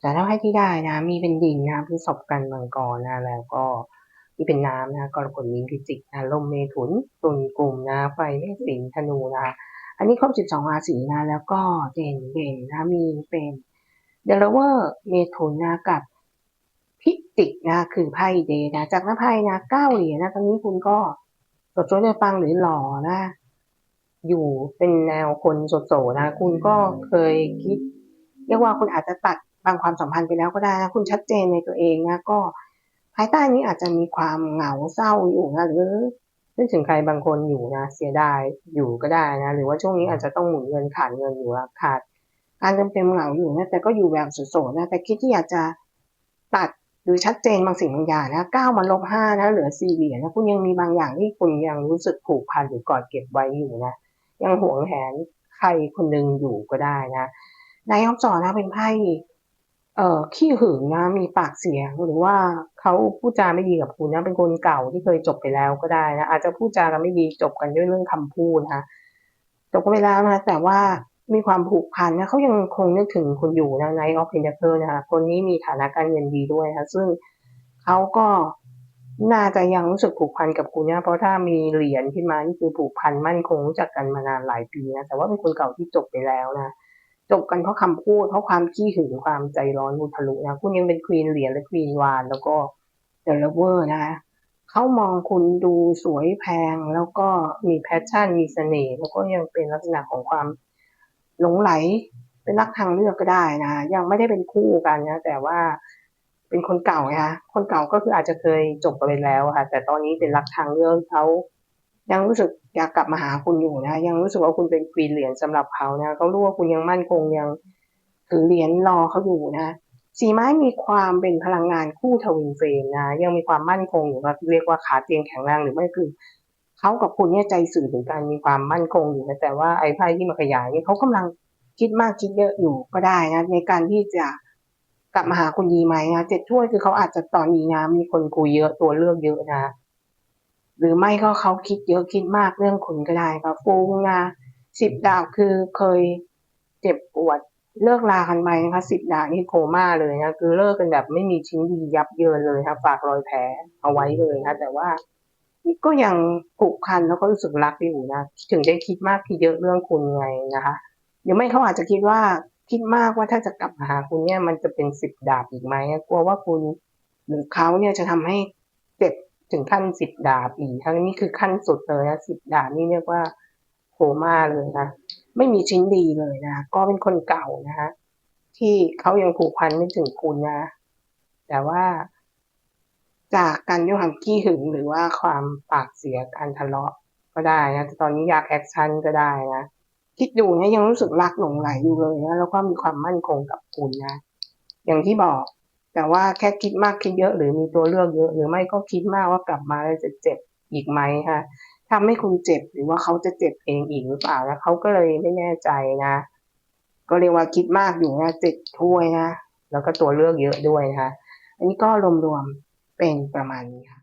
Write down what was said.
แต่ถ้าให้ที่ได้นะ มีเป็นดินนะพฤษภกันมังกรนะแล้วก็ที่เป็นน้ำนะกรกฎมีนพิจิกนะลมเมถุนตุลกลุ่มนะไฟเมษสิงห์ธนูนะอันนี้ครบ 12 ราศีนะแล้วก็เด่นเด่นนะมีเป็นเดลเวอร์เมถุนนะกับพิจิกนะคือไพ่เดย์นะจากนั้นไพ่นะเก้าเหรียญนะตอนนี้คุณก็สดสวยในฟังหรือหล่อนะ อยู่เป็นแนวคนโสดๆนะ คุณก็เคยคิด เรียกว่าคุณอาจจะตัด บางความสัมพันธ์ไปแล้วก็ได้นะคุณชัดเจนในตัวเองนะก็ภายใต้นี้อาจจะมีความเหงาเศร้าอยู่นะหรือนึกถึงใครบางคนอยู่นะเสียดายอยู่ก็ได้นะหรือว่าช่วงนี้อาจจะต้องหมุนเงินขาดเงินอยู่ขาดการเติมเต็มเหงาอยู่นะแต่ก็อยู่แบบโสดๆนะแต่คิดที่อยากจะตัดหรือชัดเจนบางสิ่งบางอย่างนะเก้ามาลบห้านะเหลือสี่เหรียญนะคุณยังมีบางอย่างที่คุณยังรู้สึกผูกพันหรือกอดเก็บไว้อยู่นะยังหวงแหนใครคนหนึ่งอยู่ก็ได้นะนายยกสอนนะเป็นไพ่ เอ่อขี้หึงนะมีปากเสียงหรือว่าเขาพูดจาไม่ดีกับคุณนะเป็นคนเก่าที่เคยจบไปแล้วก็ได้นะอาจจะพูดจากันไม่ดีจบกันด้วยเรื่องคำพูดนะคะจบกันไปแล้วนะแต่ว่ามีความผูกพันนะเขายังคงนึกถึงคุณอยู่นะในออฟเพนเทอร์นะคะคนนี้มีฐานะการเงินดีด้วยนะซึ่งเขาก็น่าจะยังรู้สึกผูกพันกับคุณนะเพราะถ้ามีเหรียญขึ้นมานี่คือผูกพันมั่นคงรู้จักกันมานานหลายปีนะแต่ว่าเป็นคนเก่าที่จบไปแล้วนะ จบกันเพราะคำพูดเพราะความขี้หึงความใจร้อนมุทะลุนะคุณยังเป็นควีนเหรียญและควีนวาน แล้วก็เดลเวอร์นะคะเขามองคุณดูสวยแพงแล้วก็มีแพชชั่นมีเสน่ห์แล้วก็ยังเป็นลักษณะของความหลงไหล เป็นรักทางเลือกก็ได้นะยังไม่ได้เป็นคู่กันนะแต่ว่าเป็นคนเก่าไงคะคนเก่าก็คืออาจจะเคยจบไปแล้วค่ะ แต่ตอนนี้เป็นรักทางเลือกเขา ยังรู้สึกอยากกลับมาหาคุณอยู่นะยังรู้สึกว่าคุณเป็นควีนเหรียญสำหรับเขานะเขารู้ว่าคุณยังมั่นคงยังถือเหรียญรอเขาอยู่นะสีไม้มีความเป็นพลังงานคู่ทวินเฟรมนะยังมีความมั่นคงอยู่ครับเรียกว่าขาเตียงแข็งแรงหรือไม่คือเขากับคุณเนี่ยใจสื่อถึงการมีความมั่นคงอยู่นะแต่ว่าไอ้ไพ่ที่มาขยายนี่เขากำลังคิดมากคิดเยอะอยู่ก็ได้นะในการที่จะกลับมาหาคุณดีไหมนะเจ็ดถ้วยคือเขาอาจจะตอนนี้นะมีคนคุยเยอะตัวเลือกเยอะนะ หรือไม่ก็เขาคิดเยอะคิดมากเรื่องคุณก็ได้ครับฟูงนะสิบดาวคือเคยเจ็บปวดเลิกลากันไปนะคะสิบดาวนี่โคม่าเลยนะคือเลิกกันแบบไม่มีชิ้นดียับเยินเลยครับฝากรอยแผลเอาไว้เลยนะแต่ว่าก็ยังผูกพันแล้วก็รู้สึกรักอยู่นะถึงได้คิดมากคิดเยอะเรื่องคุณไงนะคะหรือไม่เขาอาจจะคิดว่าคิดมากว่าถ้าจะกลับมาหาคุณเนี่ยมันจะเป็นสิบดาบอีกไหมกลัวว่าคุณหรือเขาเนี่ยจะทำให้เจ็บ ถึงขั้นสิบดาบอีกทั้งนี้คือขั้นสุดเลยนะสิบดาบนี่เรียกว่าโคม่าเลยนะไม่มีชิ้นดีเลยนะก็เป็นคนเก่านะคะที่เขายังผูกพันไม่ถึงคุณนะ แต่ว่าจากการด้วยความขี้หึงหรือว่าความปากเสียการทะเลาะก็ได้นะตอนนี้อยากแอคชั่นก็ได้นะคิดอยู่เนี่ยยังรู้สึกรักหลงไหลอยู่เลยนะแล้วก็มีความมั่นคงกับคุณนะ อย่างที่บอก แต่ว่าแค่คิดมากคิดเยอะหรือมีตัวเลือกเยอะ หรือไม่ก็คิดมากว่ากลับมาแล้วจะเจ็บอีกไหมคะทำให้คุณเจ็บหรือว่าเขาจะเจ็บเองอีกหรือเปล่าแล้วเขาก็เลยไม่แน่ใจนะ ก็เรียกว่าคิดมากอยู่นะเจ็บถ้วยนะแล้วก็ตัวเลือกเยอะด้วยนะคะ อันนี้ก็รวมๆเป็นประมาณนี้ค่ะ